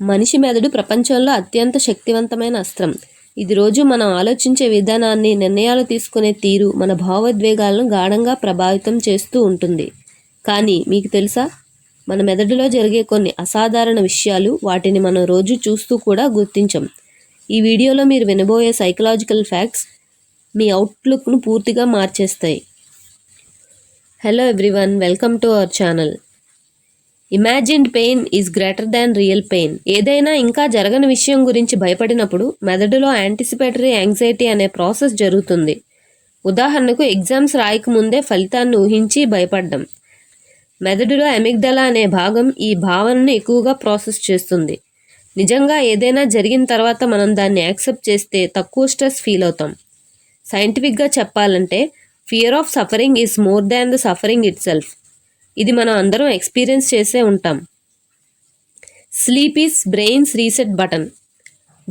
మనిషి మెదడు ప్రపంచంలో అత్యంత శక్తివంతమైన అస్త్రం. ఇది రోజు మనం ఆలోచించే విధానాన్ని నిర్ణయాలు తీసుకునే తీరు మన భావోద్వేగాలను గాఢంగా ప్రభావితం చేస్తూ ఉంటుంది. కానీ మీకు తెలుసా? మన మెదడులో జరిగే కొన్ని అసాధారణ విషయాలు వాటిని మనం రోజు చూస్తూ కూడా గుర్తించం. ఈ వీడియోలో మీరు వినబోయే సైకలాజికల్ ఫ్యాక్ట్స్ మీ అవుట్లుక్ను పూర్తిగా మార్చేస్తాయి. Hello everyone welcome to our channel imagined pain is greater than real pain ఏదైనా ఇంకా జరగని విషయం గురించి భయపడినప్పుడు మెదడులో యాంటిసిపేటరీ యాంగ్జైటీ అనే ప్రాసెస్ జరుగుతుంది. ఉదాహరణకు ఎగ్జామ్స్ రాయకముందే ఫలితాన్ని ఊహించి భయపడ్డం. మెదడులో అమిగ్డలా అనే భాగం ఈ భావనను ఎక్కువగా ప్రాసెస్ చేస్తుంది. నిజంగా ఏదైనా జరిగిన తర్వాత మనం దాన్ని యాక్సెప్ట్ చేస్తే తక్కువ స్ట్రెస్ ఫీల్ అవుతాం. సైంటిఫిక్గా చెప్పాలంటే fear of suffering is more than the suffering itself ఇది మనం అందరం ఎక్స్పీరియన్స్ చేసే ఉంటాం. Sleep is brain's reset button.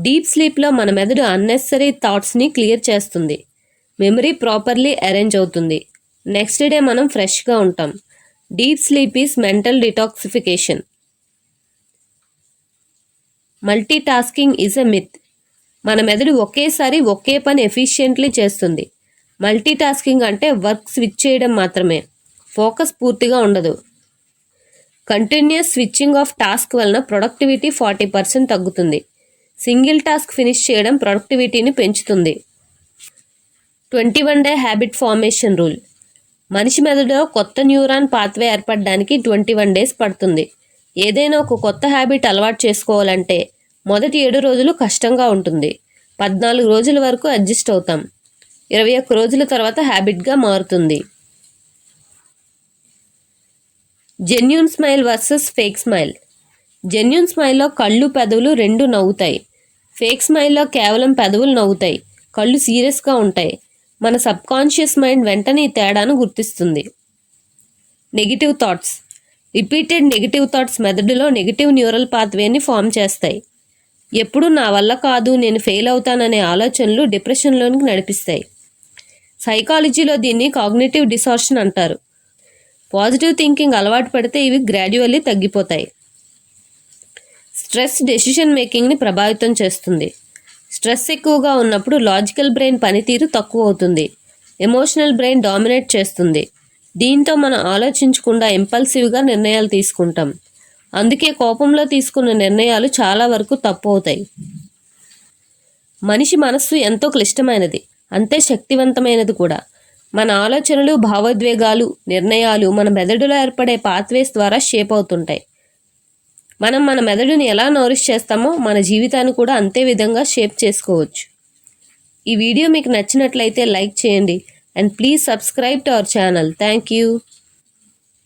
Deep స్లీప్లో మన మెదడు అన్నెసరీ థాట్స్ని క్లియర్ చేస్తుంది. మెమరీ ప్రాపర్లీ అరేంజ్ అవుతుంది. నెక్స్ట్ డే మనం ఫ్రెష్గా ఉంటాం. Deep sleep is mental detoxification. Multitasking is a myth. మన మెదడు ఒకేసారి ఒకే పని ఎఫిషియెంట్లీ చేస్తుంది. మల్టీ టాస్కింగ్ అంటే వర్క్ స్విచ్ చేయడం మాత్రమే. ఫోకస్ పూర్తిగా ఉండదు. కంటిన్యూస్ స్విచ్చింగ్ ఆఫ్ టాస్క్ వలన ప్రొడక్టివిటీ ఫార్టీ పర్సెంట్ తగ్గుతుంది. సింగిల్ టాస్క్ ఫినిష్ చేయడం ప్రొడక్టివిటీని పెంచుతుంది. Twenty one day habit formation rule. మనిషి మెదడులో కొత్త న్యూరాన్ పాత్వే ఏర్పడడానికి ట్వంటీ వన్ డేస్ పడుతుంది. ఏదైనా ఒక కొత్త హ్యాబిట్ అలవాటు చేసుకోవాలంటే మొదటి ఏడు రోజులు కష్టంగా ఉంటుంది. పద్నాలుగు రోజుల వరకు అడ్జస్ట్ అవుతాం. ఇరవై ఒక్క రోజుల తర్వాత హ్యాబిట్గా మారుతుంది. Genuine smile versus fake smile genuine స్మైల్లో కళ్ళు పెదవులు రెండు నవ్వుతాయి. ఫేక్ స్మైల్లో కేవలం పెదవులు నవ్వుతాయి. కళ్ళు సీరియస్గా ఉంటాయి. మన సబ్కాన్షియస్ మైండ్ వెంటనే ఈ తేడాను గుర్తిస్తుంది. Negative thoughts repeated negative thoughts మెదడులో నెగిటివ్ న్యూరల్ పాత్వేని ఫామ్ చేస్తాయి. ఎప్పుడు నా వల్ల కాదు నేను ఫెయిల్ అవుతాననే ఆలోచనలు డిప్రెషన్లోనికి నడిపిస్తాయి. సైకాలజీలో దీన్ని కాగ్నేటివ్ డిసార్షన్ అంటారు. పాజిటివ్ థింకింగ్ అలవాటు పడితే ఇవి గ్రాడ్యువల్లీ తగ్గిపోతాయి. స్ట్రెస్ డెసిషన్ మేకింగ్ని ప్రభావితం చేస్తుంది. స్ట్రెస్ ఎక్కువగా ఉన్నప్పుడు లాజికల్ బ్రెయిన్ పనితీరు తక్కువ అవుతుంది ఎమోషనల్ బ్రెయిన్ డామినేట్ చేస్తుంది. దీంతో మనం ఆలోచించకుండా ఇంపల్సివ్గా నిర్ణయాలు తీసుకుంటాం. అందుకే కోపంలో తీసుకున్న నిర్ణయాలు చాలా వరకు తప్పు అవుతాయి మనిషి మనస్సు ఎంతో క్లిష్టమైనది. అంతే శక్తివంతమైనది కూడా. మన ఆలోచనలు భావోద్వేగాలు నిర్ణయాలు మన మెదడులో ఏర్పడే పాత్వేస్ ద్వారా షేప్ అవుతుంటాయి. మనం మన మెదడుని ఎలా నోరిష్ చేస్తామో మన జీవితాన్ని కూడా అంతే విధంగా షేప్ చేసుకోవచ్చు. ఈ వీడియో మీకు నచ్చినట్లయితే లైక్ చేయండి. And please subscribe to our channel thank you